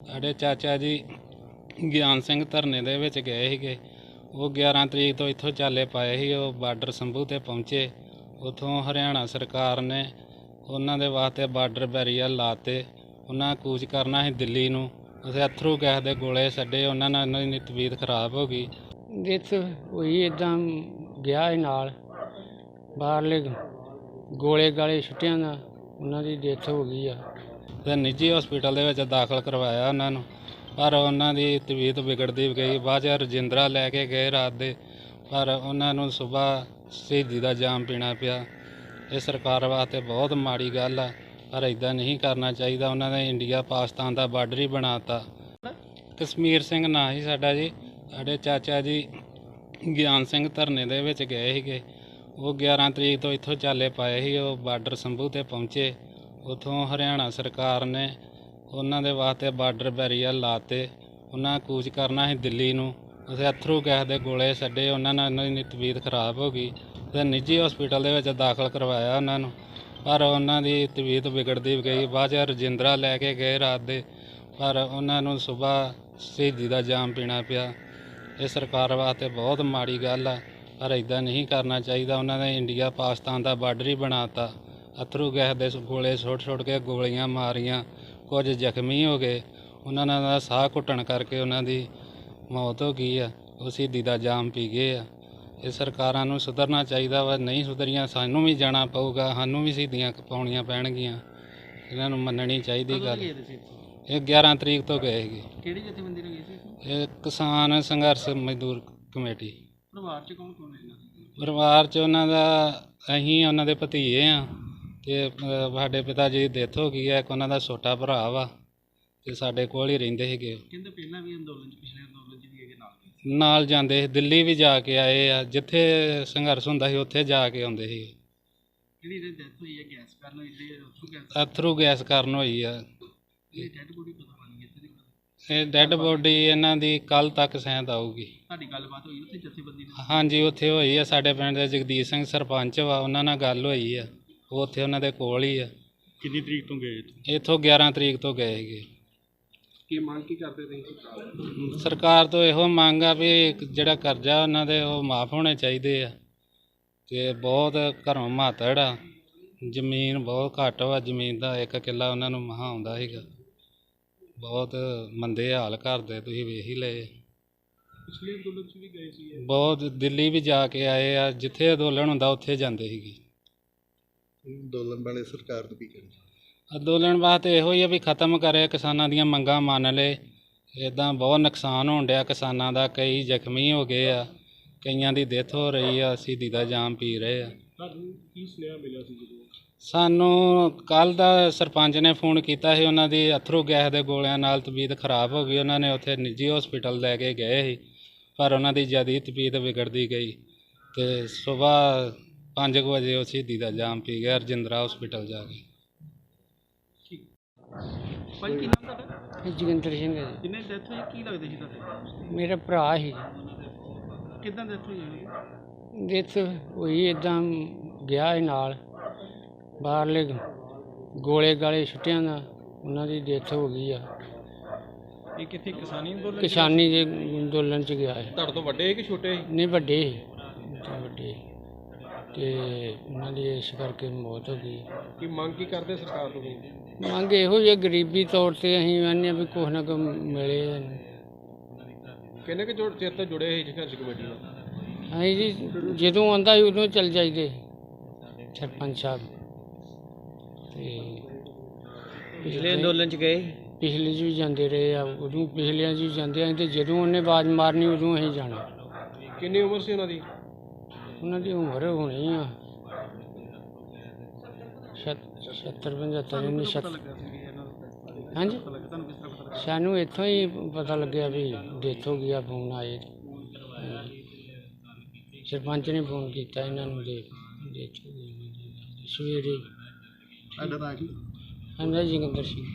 ਸਾਡੇ ਚਾਚਾ ਜੀ ਗਿਆਨ ਸਿੰਘ ਧਰਨੇ ਦੇ ਵਿੱਚ ਗਏ ਸੀਗੇ। ਉਹ 11 ਤਰੀਕ ਤੋਂ ਇੱਥੋਂ ਚਾਲੇ ਪਾਏ ਸੀ, ਉਹ ਬਾਰਡਰ ਸੰਭੂ ਤੇ ਪਹੁੰਚੇ। ਉਥੋਂ ਹਰਿਆਣਾ ਸਰਕਾਰ ਨੇ ਉਹਨਾਂ ਦੇ ਵਾਸਤੇ ਬਾਰਡਰ ਬੈਰੀਅਰ ਲਾਤੇ। ਉਹਨਾਂ ਕੂਚ ਕਰਨਾ ਸੀ ਦਿੱਲੀ ਨੂੰ। ਉਸੇ ਅਥਰੂ ਗੈਸ ਦੇ ਗੋਲੇ ਛੱਡੇ, ਉਹਨਾਂ ਨਾਲ ਉਹਨਾਂ ਦੀ ਤਬੀਅਤ ਖਰਾਬ ਹੋ ਗਈ। ਡੈਥ ਹੋਈ ਇਦਾਂ ਗਿਆ ਇਹ ਨਾਲ। ਬਾਹਰਲੇ ਗੋਲੇ ਗਾਲੇ ਛੁੱਟਿਆਂ ਦਾ, ਉਹਨਾਂ ਦੀ ਡੈਥ ਹੋ ਗਈ ਆ। ਤੇ ਨਿੱਜੀ ਹਸਪੀਟਲ ਦੇ ਵਿੱਚ ਦਾਖਲ ਕਰਵਾਇਆ ਉਹਨਾਂ ਨੂੰ। ਪਰ ਉਹਨਾਂ ਦੀ ਤਬੀਅਤ ਵਿਗੜਦੀ ਗਈ। ਬਾਅਦ ਚ ਰਜਿੰਦਰਾ ਲੈ ਕੇ ਗਏ ਰਾਤ ਦੇ। ਪਰ ਉਹਨਾਂ ਨੂੰ ਸਵੇਰ ਸ਼ਹੀਦੀ ਦਾ ਜਾਮ ਪੀਣਾ ਪਿਆ। ਇਹ ਸਰਕਾਰ ਵਾਸਤੇ ਬਹੁਤ ਮਾੜੀ ਗੱਲ ਆ। ਪਰ ਇਦਾਂ ਨਹੀਂ ਕਰਨਾ ਚਾਹੀਦਾ। ਉਹਨਾਂ ਨੇ ਇੰਡੀਆ ਪਾਕਿਸਤਾਨ ਦਾ ਬਾਰਡਰ ਹੀ ਬਣਾਤਾ। ਕਸ਼ਮੀਰ ਸਿੰਘ ਨਾਂ ਹੀ ਸਾਡਾ ਜੀ। ਸਾਡੇ ਚਾਚਾ ਜੀ ਗਿਆਨ ਸਿੰਘ ਧਰਨੇ ਦੇ ਵਿੱਚ ਗਏ ਸੀਗੇ। ਉਹ 11 ਤਰੀਕ ਤੋਂ ਇੱਥੋਂ ਚਾਲੇ ਪਾਏ ਸੀ। ਉਹ ਬਾਰਡਰ ਸੰਭੂ ਤੇ ਪਹੁੰਚੇ। ਉਥੋਂ ਹਰਿਆਣਾ ਸਰਕਾਰ ਨੇ ਉਹਨਾਂ ਦੇ ਵਾਸਤੇ ਬਾਰਡਰ ਬੈਰੀਅਰ ਲਾਤੇ। ਉਹਨਾਂ ਕੂਚ ਕਰਨਾ ਸੀ ਦਿੱਲੀ ਨੂੰ। ਉਸੇ ਅਥਰੂ ਗੈਸ ਦੇ ਗੋਲੇ ਛੱਡੇ, ਉਹਨਾਂ ਨਾਲ ਉਹਨਾਂ ਦੀ ਤਬੀਅਤ ਖਰਾਬ ਹੋ ਗਈ। ਤੇ ਨਿੱਜੀ ਹਸਪੀਟਲ ਦੇ ਵਿੱਚ ਦਾਖਲ ਕਰਵਾਇਆ ਉਹਨਾਂ ਨੂੰ। ਪਰ ਉਹਨਾਂ ਦੀ ਤਬੀਅਤ ਵਿਗੜਦੀ ਗਈ। ਬਾਅਦ ਚ ਰਜਿੰਦਰਾ ਲੈ ਕੇ ਗਏ ਰਾਤ ਦੇ। ਪਰ ਉਹਨਾਂ ਨੂੰ ਸਵੇਰ ਸ਼ਹੀਦੀ ਦਾ ਜਾਮ ਪੀਣਾ ਪਿਆ। ਇਹ ਸਰਕਾਰ ਵਾਸਤੇ ਬਹੁਤ ਮਾੜੀ ਗੱਲ ਆ। ਪਰ ਇਦਾਂ ਨਹੀਂ ਕਰਨਾ ਚਾਹੀਦਾ। ਉਹਨਾਂ ਨੇ ਇੰਡੀਆ, ਪਾਕਿਸਤਾਨ ਦਾ ਬਾਰਡਰ ਹੀ ਬਣਾਤਾ ਅਥਰੂ ਗੈਸ ਦੇ ਗੋਲੇ ਛੋਟ ਛੋਟ ਕੇ ਗੋਲੀਆਂ ਮਾਰੀਆਂ ਕੁਝ ਜ਼ਖਮੀ ਹੋ ਗਏ। ਉਹਨਾਂ ਦਾ ਸਾਹ ਘੁੱਟਣ ਕਰਕੇ ਉਹਨਾਂ ਦੀ ਮੌਤ ਹੋ ਗਈ ਆ। ਉਹ ਸ਼ਹੀਦੀ ਦਾ ਜਾਮ ਪੀ ਗਏ ਆ। ਇਹ ਸਰਕਾਰਾਂ ਨੂੰ ਸੁਧਰਨਾ ਚਾਹੀਦਾ ਵਾ ਨਹੀਂ ਸੁਧਰੀਆਂ ਸਾਨੂੰ ਵੀ ਜਾਣਾ ਪਊਗਾ ਸਾਨੂੰ ਵੀ ਸ਼ਹੀਦੀਆਂ ਪਾਉਣੀਆਂ ਪੈਣਗੀਆਂ। ਇਹਨਾਂ ਨੂੰ ਮੰਨਣੀ ਚਾਹੀਦੀ ਗੱਲ। ਇਹ 11 ਤਰੀਕ ਤੋਂ ਗਏ ਸੀਗੇ। ਕਿਹੜੀ ਜਥੇਬੰਦੀ ਨਾਲ ਗਈ ਸੀ ਇਹ ਕਿਸਾਨ ਸੰਘਰਸ਼ ਮਜ਼ਦੂਰ ਕਮੇਟੀ। ਪਰਿਵਾਰ ਚ ਕੌਣ ਕੌਣ ਹੈ ਇਹਨਾਂ ਦੇ? ਪਰਿਵਾਰ ਚ ਉਹਨਾਂ ਦਾ ਅਸੀਂ ਉਹਨਾਂ ਦੇ ਭਤੀਏ ਆ। ਤੇ ਅ, ਸਾਡੇ ਪਿਤਾ ਜੀ ਦੀ ਡੈਥ ਹੋ ਗਈ ਹੈ ਇੱਕ ਉਹਨਾਂ ਦਾ ਛੋਟਾ ਭਰਾ ਵਾ ਤੇ ਸਾਡੇ ਕੋਲ ਹੀ ਰਹਿੰਦੇ ਸੀਗੇ। ਕਹਿੰਦੇ ਪਹਿਲਾਂ ਵੀ ਅੰਦੋਲਨ ਚ ਪਿਛਲੇ ਅੰਦੋਲਨ ਚ ਵੀ ਹੈਗੇ ਨਾਲ ਨਾਲ ਜਾਂਦੇ ਸੀ ਦਿੱਲੀ ਵੀ ਜਾ ਕੇ ਆਏ ਆ ਜਿੱਥੇ ਸੰਘਰਸ਼ ਹੁੰਦਾ ਸੀ ਉੱਥੇ ਜਾ ਕੇ ਆਉਂਦੇ ਸੀ। ਜਿਹੜੀ ਇਹਦੀ ਡੈਥ ਹੋਈ ਹੈ ਗੈਸ ਕਰਨ ਹੋਈ ਜਿਹੜੀ ਉੱਥੋਂ ਗੈਸ ਅਥਰੂ ਗੈਸ ਕਾਰਨ ਹੋਈ ਆ। ਇਹ ਡੈਡ ਬੋਡੀ ਪਤਾ ਬਣੀ ਇੱਥੇ ਦੀ ਪਤਾ। ਇਹ ਡੈੱਡ ਬੋਡੀ ਇਹਨਾਂ ਦੀ ਕੱਲ ਤੱਕ ਸੈਂਦ ਆਊਗੀ। ਤੁਹਾਡੀ ਗੱਲਬਾਤ ਹੋਈ ਉੱਥੇ ਜਥੇਬੰਦੀ ਨਾਲ? ਹਾਂਜੀ ਉੱਥੇ ਹੋਈ ਆ ਸਾਡੇ ਪਿੰਡ ਦੇ ਜਗਦੀਸ਼ ਸਿੰਘ ਸਰਪੰਚ ਵਾ ਉਹਨਾਂ ਨਾਲ ਗੱਲ ਹੋਈ ਆ। ਉਹ ਉੱਥੇ ਉਹਨਾਂ ਦੇ ਕੋਲ ਹੀ ਆ। ਕਿੰਨੀ ਤਰੀਕ ਤੋਂ ਗਏ ਇੱਥੋਂ? 11 ਤਰੀਕ ਤੋਂ ਗਏ ਸੀਗੇ। ਕੀ ਮੰਗ ਕੀ ਕਰਦੇ ਤੁਸੀਂ? ਸਰਕਾਰ ਤੋਂ ਇਹੋ ਮੰਗ ਆ ਵੀ ਜਿਹੜਾ ਕਰਜ਼ਾ ਉਹਨਾਂ ਦੇ ਉਹ ਮਾਫ ਹੋਣੇ ਚਾਹੀਦੇ ਆ। ਤੇ ਬਹੁਤ ਘਰੋਂ ਮਾਤੜ ਆ। ਜ਼ਮੀਨ ਬਹੁਤ ਘੱਟ ਵਾ ਜ਼ਮੀਨ ਦਾ ਇੱਕ ਕਿੱਲਾ ਉਹਨਾਂ ਨੂੰ ਮਹਾ ਆਉਂਦਾ ਸੀਗਾ। ਬਹੁਤ ਮੰਦੇ ਹਾਲ ਕਰਦੇ ਤੁਸੀਂ ਵੇਖ ਹੀ ਲਏ। ਪਿਛਲੇ ਅੰਦੋਲਨ ਚ ਵੀ ਗਏ ਸੀ ਬਹੁਤ ਦਿੱਲੀ ਵੀ ਜਾ ਕੇ ਆਏ ਆ ਜਿੱਥੇ ਅੰਦੋਲਨ ਹੁੰਦਾ ਉੱਥੇ ਜਾਂਦੇ ਸੀਗੇ। ਅੰਦੋਲਨ ਵਾਲੇ ਸਰਕਾਰ ਨੂੰ ਕੀ ਕਹਿਣਾ ਅੰਦੋਲਨ ਵਾਸਤੇ ਇਹੋ ਹੀ ਆ ਵੀ ਖਤਮ ਕਰੇ ਕਿਸਾਨਾਂ ਦੀਆਂ ਮੰਗਾਂ ਮੰਨ ਲਏ ਇਦਾਂ ਬਹੁਤ ਨੁਕਸਾਨ ਹੋਣ ਡਿਆ ਕਿਸਾਨਾਂ ਦਾ ਕਈ ਜ਼ਖਮੀ ਹੋ ਗਏ ਆ ਕਈਆਂ ਦੀ ਡੈਥ ਹੋ ਰਹੀ ਆ ਸ਼ਹੀਦੀ ਦਾ ਜਾਮ ਪੀ ਰਹੇ ਆ। ਤੁਹਾਨੂੰ ਕੀ ਸੁਨੇਹਾ ਮਿਲਿਆ ਸੀ ਜਦੋਂ? ਸਾਨੂੰ ਕੱਲ ਦਾ ਸਰਪੰਚ ਨੇ ਫੋਨ ਕੀਤਾ ਸੀ ਉਹਨਾਂ ਦੀ ਅਥਰੂ ਗੈਸ ਦੇ ਗੋਲਿਆਂ ਨਾਲ ਤਬੀਅਤ ਖਰਾਬ ਹੋ ਗਈ। ਉਹਨਾਂ ਨੇ ਉੱਥੇ ਨਿੱਜੀ ਹਸਪੀਟਲ ਲੈ ਕੇ ਗਏ ਸੀ ਪਰ ਉਹਨਾਂ ਦੀ ਜ਼ਿਆਦਾ ਤਬੀਅਤ ਵਿਗੜਦੀ ਗਈ ਤੇ ਸਵੇਰ 5 ਵਜੇ ਉਹ ਸ਼ਹੀਦੀ ਦਾ ਜਾਮ ਪੀ ਗਿਆ ਰਜਿੰਦਰਾ ਹਸਪੀਟਲ ਜਾ ਕੇ। ਭਾਈ ਕੀ ਨਾਮ ਤੁਹਾਡਾ? ਜੋਗਿੰਦਰ ਸਿੰਘ ਹੈ ਜੀ। ਜਿੰਨੇ ਡੈਥ ਹੋਈ ਕੀ ਲੱਗਦੇ ਸੀ ਤੁਹਾਡੇ? ਮੇਰਾ ਭਰਾ ਸੀ ਕਿਦਾਂ ਡੈਥ ਹੋਈ ਹੈ ਡੈਥ ਹੋਈ ਇਦਾਂ ਗਿਆ ਇਹ ਨਾਲ। ਬਾਹਰਲੇ ਗੋਲੇ ਗਾਲੇ ਛੁੱਟਿਆਂ ਦਾ ਉਹਨਾਂ ਦੀ ਡੈਥ ਹੋ ਗਈ ਆ। ਇਹ ਕਿੱਥੇ ਕਿਸਾਨੀ ਅੰਦੋਲਨ ਕਿਸਾਨੀ ਦੇ ਅੰਦੋਲਨ ਚ ਗਿਆ ਹੈ ਤੁਹਾਡੇ ਤੋਂ ਵੱਡੇ ਕਿ ਛੋਟੇ ਨਹੀਂ ਵੱਡੇ ਸੀ, ਤਾਂ ਵੱਡੇ ਤੇ ਉਹਨਾਂ ਦੀ ਇਸ ਕਰਕੇ ਮੌਤ ਹੋ ਗਈ। ਕੀ ਮੰਗ ਕੀ ਕਰਦੇ ਸਰਕਾਰ ਤੋਂ? ਮੰਗ ਇਹੋ ਜਿਹੀ ਗਰੀਬੀ ਤੌਰ ਤੇ ਅਸੀਂ ਆਨੇ ਵੀ ਕੁਛ ਨਾ ਕੁਛ ਮਿਲੇ। ਕਿੰਨੇ ਕਿ ਜੋੜ ਚਿਰ ਤੋਂ ਜੁੜੇ ਸੀ ਸੰਘਰਸ਼ ਕਮੇਟੀ ਨਾਲ? ਅਸੀਂ ਜੀ ਜਦੋਂ ਆਉਂਦਾ ਸੀ ਉਦੋਂ ਚੱਲ ਜਾਈਦੇ। ਸਰਪੰਚ ਸਾਹਿਬ। ਤੇ ਪਿਛਲੇ ਅੰਦੋਲਨ ਚ ਗਏ? ਪਿਛਲੇ 'ਚ ਵੀ ਜਾਂਦੇ ਰਹੇ ਆ ਉਦੋਂ ਪਿਛਲਿਆਂ 'ਚ ਵੀ ਜਾਂਦੇ ਆ ਤੇ ਜਦੋਂ ਉਹਨੇ ਆਵਾਜ਼ ਮਾਰਨੀ ਉਦੋਂ ਅਸੀਂ ਜਾਣਾ। ਕਿੰਨੀ ਉਮਰ ਸੀ ਉਹਨਾਂ ਦੀ? ਉਹਨਾਂ ਦੀ ਉਮਰ ਹੋਣੀ ਆ। 70 75 ਨਹੀਂ 70 ਹਾਂਜੀ? ਸਾਨੂੰ ਇੱਥੋਂ ਹੀ ਪਤਾ ਲੱਗਿਆ ਵੀ ਡੈਥ ਹੋ ਗਿਆ ਫੋਨ ਆਏ। ਸਰਪੰਚ ਨੇ ਫੋਨ ਕੀਤਾ ਇਹਨਾਂ ਨੂੰ ਦੇ ਡੈਥ ਹੋ ਗਈ। ਸਵੇਰੇ ਸਾਡਾ ਨਾਂ ਕੀ? ਹਾਂਜੀ ਜੋਗਿੰਦਰ ਸਿੰਘ।